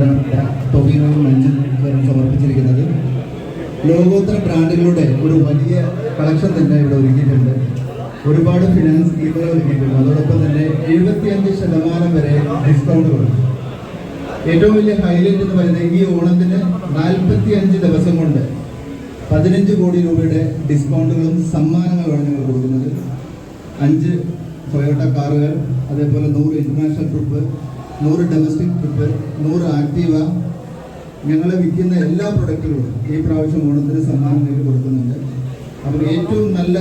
ബഹുമാനപ്പെട്ട ടൊവിനോയും മഞ്ചിൽ സമർപ്പിച്ചിരിക്കുന്നത്. ലോകോത്തര ബ്രാൻഡുകളുടെ ഒരു വലിയ കളക്ഷൻ തന്നെ ഇവിടെ ഒരുക്കിയിട്ടുണ്ട്. ഒരുപാട് ഫിനാൻസ് സ്കീമുകൾ ഒരുക്കിയിട്ടുണ്ട്. അതോടൊപ്പം തന്നെ എഴുപത്തിയഞ്ച് ശതമാനം വരെ ഡിസ്കൗണ്ടുകൾ ഏറ്റവും വലിയ ഹൈലൈറ്റ് എന്ന് പറയുന്നത് ഈ ഓണത്തിന് നാൽപ്പത്തി അഞ്ച് ദിവസം കൊണ്ട് പതിനഞ്ച് കോടി രൂപയുടെ ഡിസ്കൗണ്ടുകളും സമ്മാനങ്ങളുമാണ് ഞങ്ങൾ കൊടുക്കുന്നത്. അഞ്ച് ടൊയോട്ട കാറുകൾ അതേപോലെ നൂറ് ഇന്റർനാഷണൽ ട്രിപ്പ് നൂറ് ഡൊമസ്റ്റിക് ട്രിപ്പ് നൂറ് ആക്റ്റീവ ഞങ്ങൾ വിൽക്കുന്ന എല്ലാ പ്രൊഡക്റ്റുകളും ഈ പ്രാവശ്യം ഓണത്തിന് സമ്മാനം നേടി കൊടുക്കുന്നുണ്ട്. അപ്പോൾ ഏറ്റവും നല്ല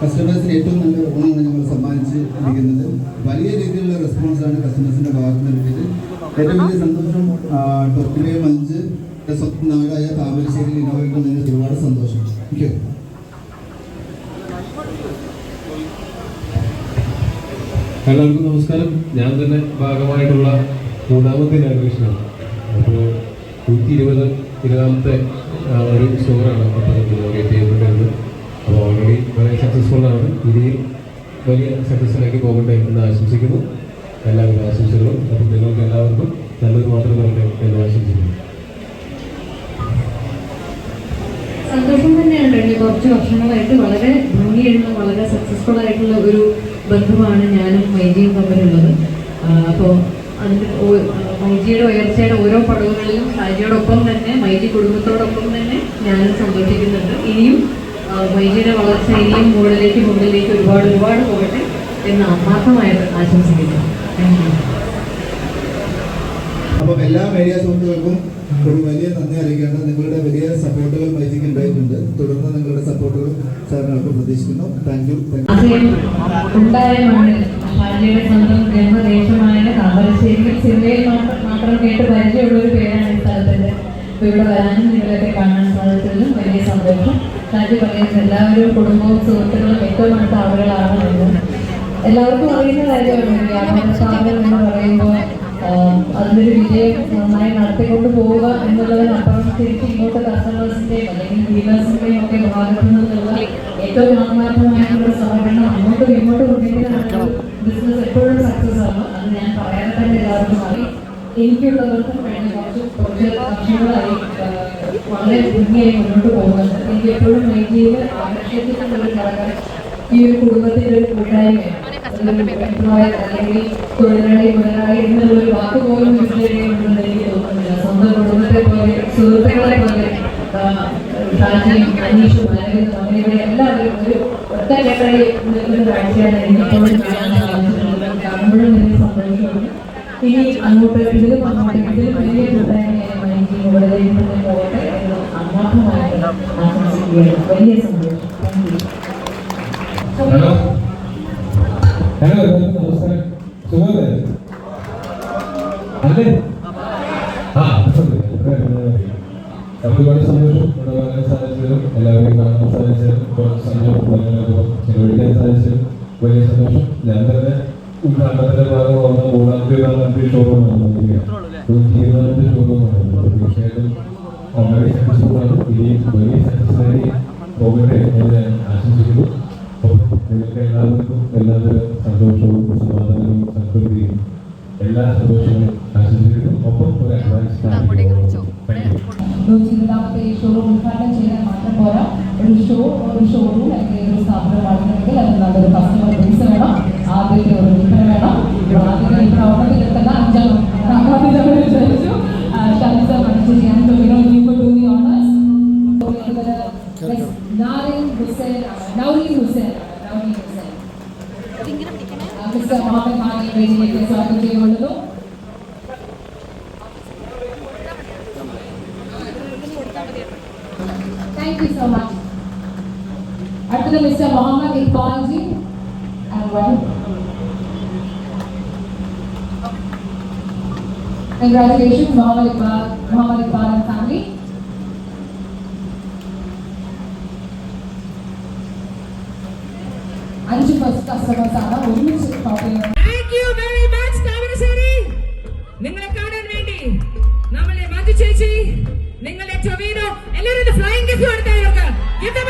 കസ്റ്റമേഴ്സിന് ഏറ്റവും നല്ല ഓണമാണ് ഞങ്ങൾ സമ്മാനിച്ച് ഇരിക്കുന്നത്. വലിയ രീതിയിലുള്ള റെസ്പോൺസാണ് കസ്റ്റമേഴ്സിന്റെ ഭാഗത്ത് നിന്ന് കിട്ടിയത്. ഏറ്റവും വലിയ സന്തോഷം ടൊക്കിലെയും അഞ്ച് സ്വപ്ന നാടായ താമരശ്ശേരിയിൽ ഇനോവേറ്റ് ഒരുപാട് സന്തോഷം. താങ്ക് യു എല്ലാവർക്കും നമസ്കാരം. ഞാൻ തന്നെ ഭാഗമായിട്ടുള്ള മൂന്നാമത്തെ ഗ്രാജുവേഷനാണ് അപ്പോൾ നൂറ്റി ഇരുപത് ഇരുപതാമത്തെ ഒരു അപ്പോൾ ഇനോഗ്രേറ്റ് ചെയ്യപ്പെട്ടിരുന്നത് അപ്പോൾ ഓൾറെഡി വളരെ സക്സസ്ഫുൾ ആണ്. വലിയ സക്സസ്സിലേക്ക് പോകട്ടെ എന്ന് ആശംസിക്കുന്നു. എല്ലാവിധ ആശംസകളും. അപ്പോൾ നിങ്ങൾക്ക് എല്ലാവർക്കും നല്ലത് മാത്രം വരട്ടെ എന്ന് ആശംസിക്കുന്നു. സന്തോഷം തന്നെയാണ് കുറച്ച് വർഷങ്ങളായിട്ട് വളരെ ഭംഗിയുള്ള വളരെ സക്സസ്ഫുൾ ആയിട്ടുള്ള ഒരു ബന്ധമാണ് ഞാനും മൈജിയും തമ്മിലുള്ളത്. അപ്പോൾ അതിന്റെ മൈജിയുടെ ഉയർച്ചയുടെ ഓരോ പടവുകളിലും ഷാജിയോടൊപ്പം തന്നെ മൈജി കുടുംബത്തോടൊപ്പം തന്നെ ഞാനും സന്തോഷിക്കുന്നുണ്ട് ഇനിയും വൈദ്യയുടെ വളർച്ച ഇനിയും മുകളിലേക്ക് മുകളിലേക്ക് ഒരുപാട് ഒരുപാട് പോകട്ടെ എന്ന് ആത്മാർത്ഥമായിട്ട് ആശംസിക്കുന്നു. അപ്പം എല്ലാ മീഡിയ സുഹൃത്തുക്കൾക്കും ഒരു വലിയ നന്ദി അറിയിക്കേണ്ട നിങ്ങളുടെ വലിയ സപ്പോർട്ടുകൾ മൈജിക്ക് ഉണ്ടായിട്ടുണ്ട്. തുടർന്ന് നിങ്ങളുടെ സപ്പോർട്ടുകൾ സാറിനൊക്കെ പ്രതീക്ഷിക്കുന്നു. താങ്ക് യു മാത്രം കേട്ട് പരിചയമുള്ള ഒരു പേരാണ് കാണാൻ വലിയ സന്തോഷം. എല്ലാവരും കുടുംബവും സുഹൃത്തുക്കളും ഏറ്റവും അടുത്ത ആളുകളാണ്. എല്ലാവർക്കും അറിയുന്ന കാര്യമാണ് വ്യാപാര സ്ഥാപനം എന്ന് പറയുമ്പോൾ അതിനൊരു വിജയം നന്നായി നടത്തിക്കൊണ്ട് പോവുക എന്നുള്ളതിനപ്പുറം തിരിച്ച് ഇങ്ങോട്ട് കസ്റ്റമേഴ്സിന്റെയും അല്ലെങ്കിൽ ഡീലേഴ്സിന്റെയും ഒക്കെ ഭാഗത്തു നിന്നുള്ള ഏറ്റവും ആത്മാർത്ഥമായിട്ടുള്ള സഹകരണം അങ്ങോട്ടും ഇങ്ങോട്ടും ഉണ്ടെങ്കിൽ ബിസിനസ് എപ്പോഴും സക്സസ് ആവും അത് ഞാൻ പറയാൻ തന്നെ എല്ലാവർക്കും അറിയാം. എനിക്കുള്ളവർക്കും കഴിഞ്ഞ കുറച്ച് കുറച്ച് വർഷങ്ങളായി വളരെ ഭംഗിയായി മുന്നോട്ട് പോകുന്നുണ്ട്. എനിക്ക് എപ്പോഴും മൈജിയിൽ ആകർഷിച്ചിട്ടുള്ള ഒരു ഘടകം ഈ ഒരു കുടുംബത്തിന്റെ ഒരു കൂട്ടായ്മയാണ്. Employer അല്ലെങ്കിൽ തൊഴിലാളി മുതലാളി എന്നുള്ള വാക്ക് പോലും ഉണ്ടെന്ന് എനിക്ക് തോന്നുന്നില്ല സ്വന്തം പോലെ സുഹൃത്തുക്കളെ പോലെ ഷാജിയും അനീഷും അല്ലെങ്കിൽ എല്ലാവരും ഒരു ഒറ്റ കേട്ടായി നിൽക്കുന്ന കാഴ്ചയാണ് എനിക്ക് എപ്പോഴും കാണാൻ സാധിച്ചിട്ടുള്ളത് ഇനി അങ്ങോട്ട് ഇതിലും അങ്ങോട്ട് ഇതിലും വലിയ കൂട്ടായ്മയായി ആത്മാർത്ഥമായിട്ട് ആശംസിക്കുകയാണ് വലിയ സന്തോഷം താങ്ക് ഹലോ എല്ലാവർക്കും നമസ്കാരം. സുഖമല്ലേ? അല്ലേ? ആ ഒരുപാട് സന്തോഷം. ഇവിടെ വരാൻ എല്ലാവരെയും കാണാൻ കുറച്ച് സമയം നിങ്ങളോടൊപ്പം ചെലവഴിക്കാൻ സാധിച്ചതിലും വലിയ സന്തോഷം. ഞാൻ തന്നെ ഉദ്ഘാടനത്തിന്റെ ഭാഗം വന്ന മൂന്നാമത്തെ ഇരുപതാമത്തെ ഷോറൂമാണ് ഇരുപതാമത്തെ ഷോറൂമാണ് തീർച്ചയായിട്ടും വളരെ വലിയ സക്സസ്ഫുള്ളായി പോകട്ടെ എന്ന് ആശംസിക്കുന്നു. നിങ്ങൾക്ക് എല്ലാവർക്കും എല്ലാവരും സന്തോഷവും സമാധാനവും സംതൃപ്തിയും എല്ലാ സന്തോഷങ്ങളും ആശംസിക്കുന്നു. ഒപ്പം ഒരു അഡ്വാൻസ് താങ്ക് യു നൂറ്റി ഇരുപതാമത്തെ ഈ ഷോറൂം ഉദ്ഘാടനം ചെയ്യാൻ മാത്രം പോരാ. ഒരു ഷോ ഒരു ഷോറൂം അല്ലെങ്കിൽ ഒരു സ്ഥാപനം വളരണമെങ്കിൽ അത് നല്ലൊരു കസ്റ്റമർ ബേസ് വേണം. ആദ്യത്തെ ഒരു വിൽപ്പന വേണം. ആദ്യത്തെ വിൽപ്പന ಆಫೀಸರ್ ಮೊಹಮ್ಮದ್ ಹಾನಿ ವೇದಿಕೆಗೆ ಸ್ವಾಗತಿಸಿಕೊಳ್ಳಲು ಥ್ಯಾಂಕ್ ಯು ಸೋ ಮಚ್ அடுத்தது mister Mohammed Iqbal ji Congratulations, Muhammad Iqbal, Muhammad Iqbal and family. അഞ്ച് ബസ് കസ്റ്റമേഴ്സ് ആണ് ഒരുമിച്ച് നിങ്ങളെ കാണാൻ വേണ്ടി നമ്മളെ മധു ചേച്ചി നിങ്ങളെ ടൊവീനോ എല്ലാവരും ഫ്ലൈങ് കിസ് കൊടുത്തായിരുന്നു Give them